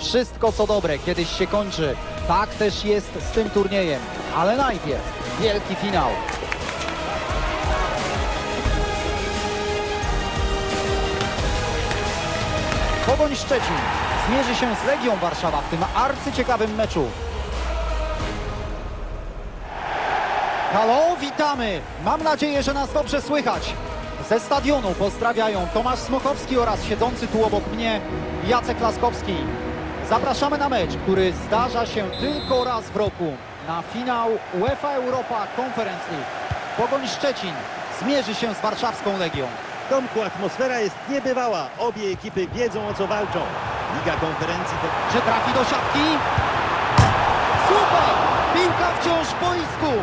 Wszystko co dobre kiedyś się kończy. Tak też jest z tym turniejem. Ale najpierw wielki finał. Pogoń Szczecin zmierzy się z Legią Warszawa w tym arcyciekawym meczu. Halo, witamy! Mam nadzieję, że nas dobrze słychać. Ze stadionu pozdrawiają Tomasz Smokowski oraz siedzący tu obok mnie Jacek Laskowski. Zapraszamy na mecz, który zdarza się tylko raz w roku. Na finał UEFA Europa Conference League. Pogoń Szczecin zmierzy się z warszawską Legią. Tomku, atmosfera jest niebywała. Obie ekipy wiedzą o co walczą. Liga konferencji to Czy trafi do siatki? Super! Piłka wciąż w boisku!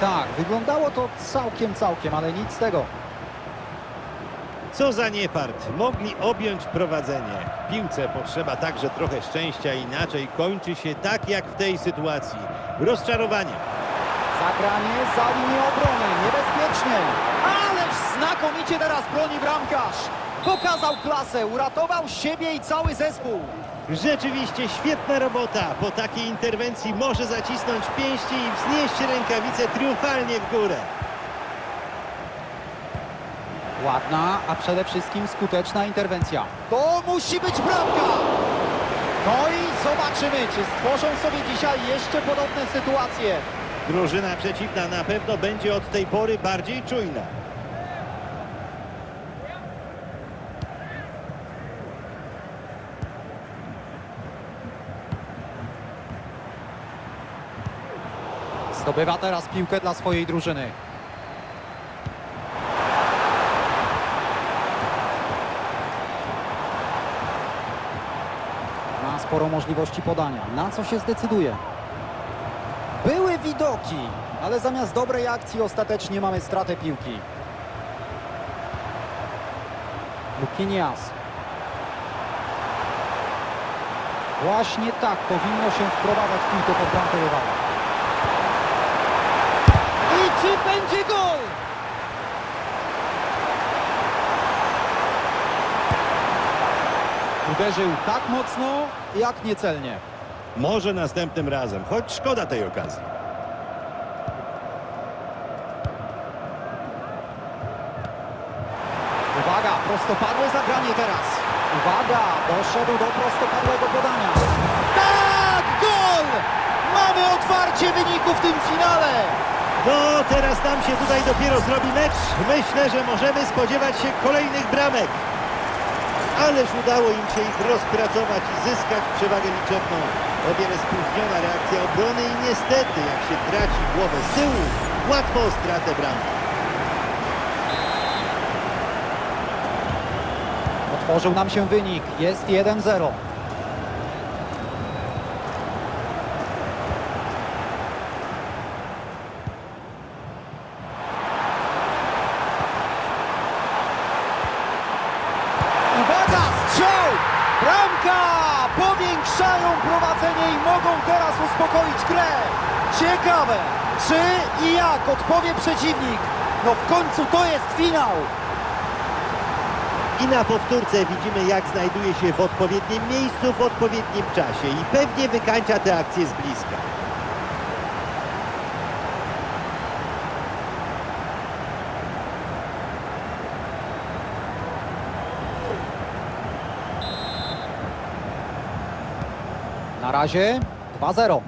Tak, wyglądało to całkiem, całkiem, ale nic z tego. Co za niefart. Mogli objąć prowadzenie. W piłce potrzeba także trochę szczęścia, inaczej kończy się tak jak w tej sytuacji. Rozczarowanie. Zagranie za linię obrony, niebezpiecznie. Ależ znakomicie teraz broni bramkarz. Pokazał klasę, uratował siebie i cały zespół. Rzeczywiście świetna robota. Po takiej interwencji może zacisnąć pięści i wznieść rękawice triumfalnie w górę. Ładna, a przede wszystkim skuteczna interwencja. To musi być bramka! No i zobaczymy, czy stworzą sobie dzisiaj jeszcze podobne sytuacje. Drużyna przeciwna na pewno będzie od tej pory bardziej czujna. Zdobywa teraz piłkę dla swojej drużyny. Ma sporo możliwości podania. Na co się zdecyduje? Były widoki, ale zamiast dobrej akcji ostatecznie mamy stratę piłki. Lukinias. Właśnie tak powinno się wprowadzać piłkę pod bramkę rywala. I czy będzie gol? Uderzył tak mocno, jak niecelnie. Może następnym razem, choć szkoda tej okazji. Uwaga, prostopadłe zagranie teraz. Uwaga, doszedł do prostopadłego podania. Tak, gol! Mamy otwarcie wyniku w tym finale. No, teraz nam się tutaj dopiero zrobi mecz. Myślę, że możemy spodziewać się kolejnych bramek. Ależ udało im się ich rozpracować i zyskać przewagę liczebną. O wiele spóźniona reakcja obrony i niestety, jak się traci głowę z tyłu, łatwo o stratę bramki. Otworzył nam się wynik. Jest 1-0. Uwaga, strzał! Bramka! Powiększają prowadzenie i mogą teraz uspokoić grę. Ciekawe, czy i jak odpowie przeciwnik. No w końcu to jest finał. I na powtórce widzimy, jak znajduje się w odpowiednim miejscu, w odpowiednim czasie i pewnie wykańcza tę akcję z bliska. Na razie 2-0.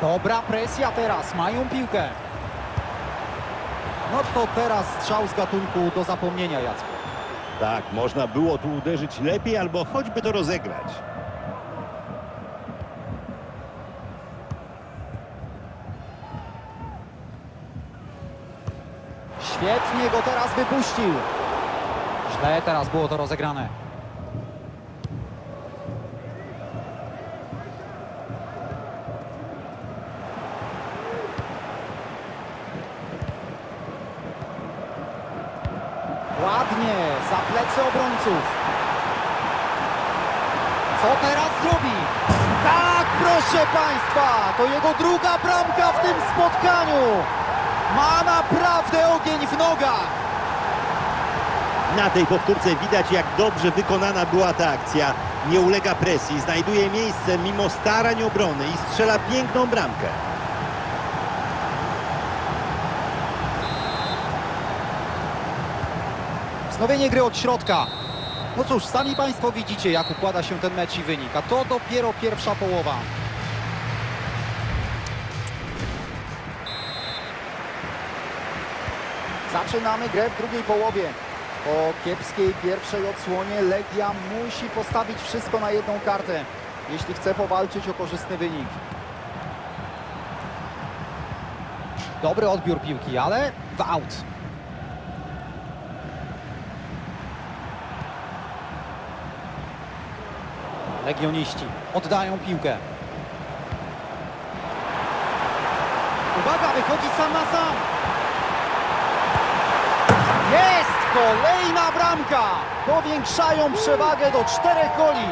Dobra presja teraz, mają piłkę. No to teraz strzał z gatunku do zapomnienia, Jacku. Tak, można było tu uderzyć lepiej albo choćby to rozegrać. Świetnie go teraz wypuścił. Źle teraz było to rozegrane. Ładnie, za plecy obrońców. Co teraz zrobi? Tak, proszę Państwa, to jego druga bramka w tym spotkaniu. Ma naprawdę ogień w nogach. Na tej powtórce widać, jak dobrze wykonana była ta akcja. Nie ulega presji, znajduje miejsce mimo starań obrony i strzela piękną bramkę. Wznowienie gry od środka. No cóż, sami Państwo widzicie, jak układa się ten mecz i wynik, a to dopiero pierwsza połowa. Zaczynamy grę w drugiej połowie. Po kiepskiej pierwszej odsłonie Legia musi postawić wszystko na jedną kartę, jeśli chce powalczyć o korzystny wynik. Dobry odbiór piłki, ale w aut. Legioniści oddają piłkę. Uwaga, wychodzi na sam. Jest! Kolejna bramka! Powiększają przewagę do czterech goli.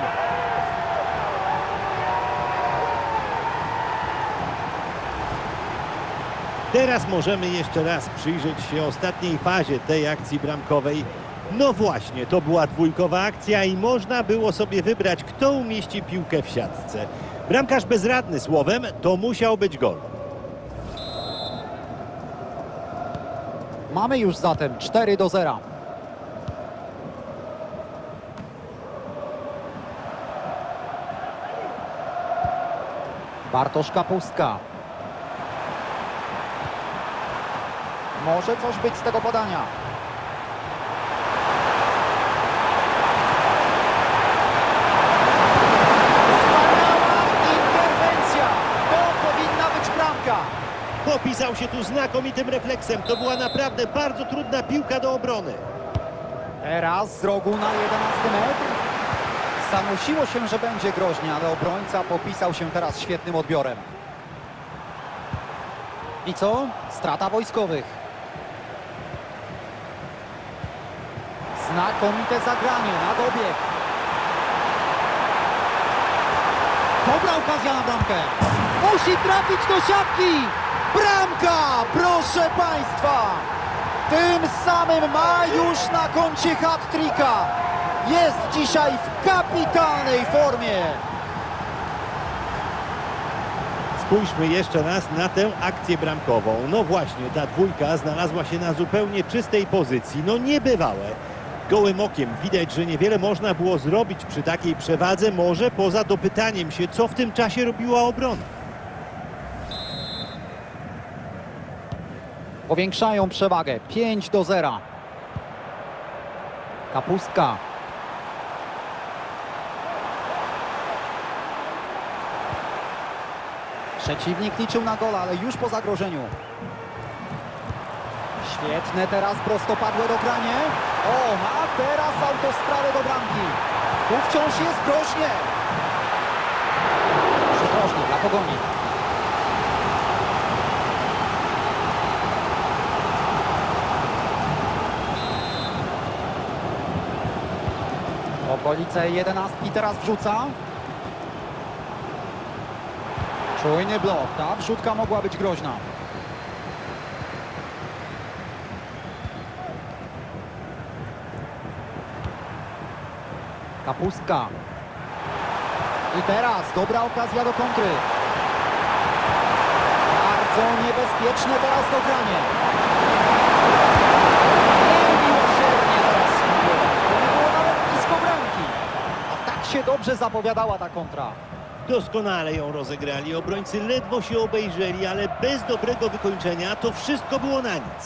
Teraz możemy jeszcze raz przyjrzeć się ostatniej fazie tej akcji bramkowej. No właśnie, to była dwójkowa akcja i można było sobie wybrać, kto umieści piłkę w siatce. Bramkarz bezradny słowem, to musiał być gol. Mamy już zatem 4 do 0. Bartosz Kapustka. Może coś być z tego podania. Wspaniała interwencja. To powinna być bramka. Popisał się tu znakomitym refleksem. To była naprawdę bardzo trudna piłka do obrony. Teraz z rogu na 11 metr. Zanosiło się, że będzie groźnie, ale obrońca popisał się teraz świetnym odbiorem. I co? Strata wojskowych. Znakomite zagranie na dobieg. Dobra okazja na bramkę. Musi trafić do siatki. Bramka, proszę Państwa. Tym samym ma już na koncie hat-tricka. Jest dzisiaj w kapitalnej formie. Spójrzmy jeszcze raz na tę akcję bramkową. No właśnie, ta dwójka znalazła się na zupełnie czystej pozycji. No niebywałe. Gołym okiem widać, że niewiele można było zrobić przy takiej przewadze, może poza dopytaniem się, co w tym czasie robiła obrona. Powiększają przewagę 5 do 0. Kapustka. Przeciwnik liczył na gola, ale już po zagrożeniu. Świetne teraz prostopadłe dogranie. O, ma teraz autostradę do bramki. Tu wciąż jest groźnie. Przydrożnie dla pogoni. Okolice jedenastki teraz wrzuca. Czujny blok. Ta wrzutka mogła być groźna. Kapustka. I teraz dobra okazja do kontry. Bardzo niebezpieczne teraz dogranie. Niemiłosiernie teraz spróbował. To nie było nawet blisko bramki. A tak się dobrze zapowiadała ta kontra. Doskonale ją rozegrali. Obrońcy ledwo się obejrzeli, ale bez dobrego wykończenia to wszystko było na nic.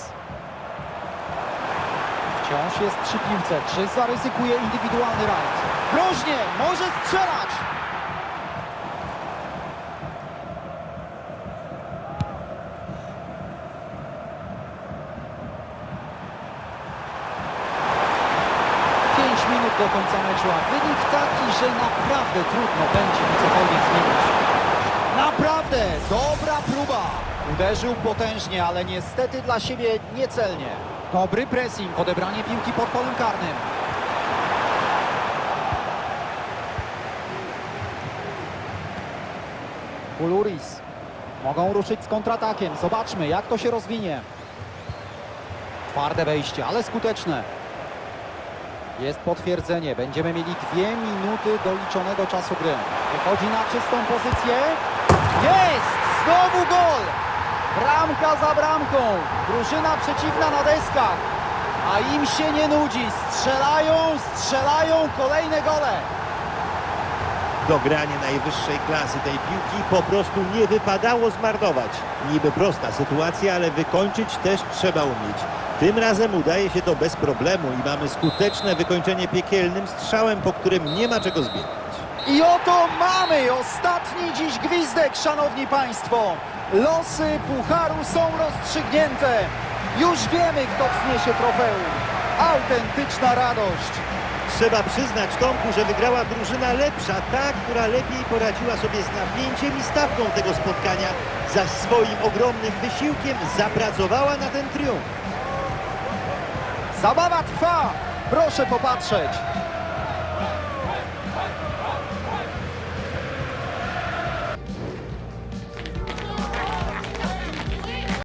Wciąż jest przy piłce. Czy zaryzykuje indywidualny rajd? Groźnie! Może strzelać! Do końca meczu, a wynik taki, że naprawdę trudno będzie cokolwiek zmienić. Naprawdę dobra próba. Uderzył potężnie, ale niestety dla siebie niecelnie. Dobry pressing, odebranie piłki pod polem karnym. Kuluris. Mogą ruszyć z kontratakiem. Zobaczmy, jak to się rozwinie. Twarde wejście, ale skuteczne. Jest potwierdzenie. Będziemy mieli dwie minuty doliczonego czasu gry. Wychodzi na czystą pozycję. Jest! Znowu gol! Bramka za bramką. Drużyna przeciwna na deskach. A im się nie nudzi. Strzelają, strzelają kolejne gole. Dogranie najwyższej klasy tej piłki po prostu nie wypadało zmarnować. Niby prosta sytuacja, ale wykończyć też trzeba umieć. Tym razem udaje się to bez problemu i mamy skuteczne wykończenie piekielnym strzałem, po którym nie ma czego zbiegać. I oto mamy ostatni dziś gwizdek, szanowni państwo. Losy pucharu są rozstrzygnięte. Już wiemy, kto wzniesie trofeum. Autentyczna radość. Trzeba przyznać Tomku, że wygrała drużyna lepsza, ta, która lepiej poradziła sobie z napięciem i stawką tego spotkania, zaś swoim ogromnym wysiłkiem zapracowała na ten triumf. Zabawa trwa. Proszę popatrzeć.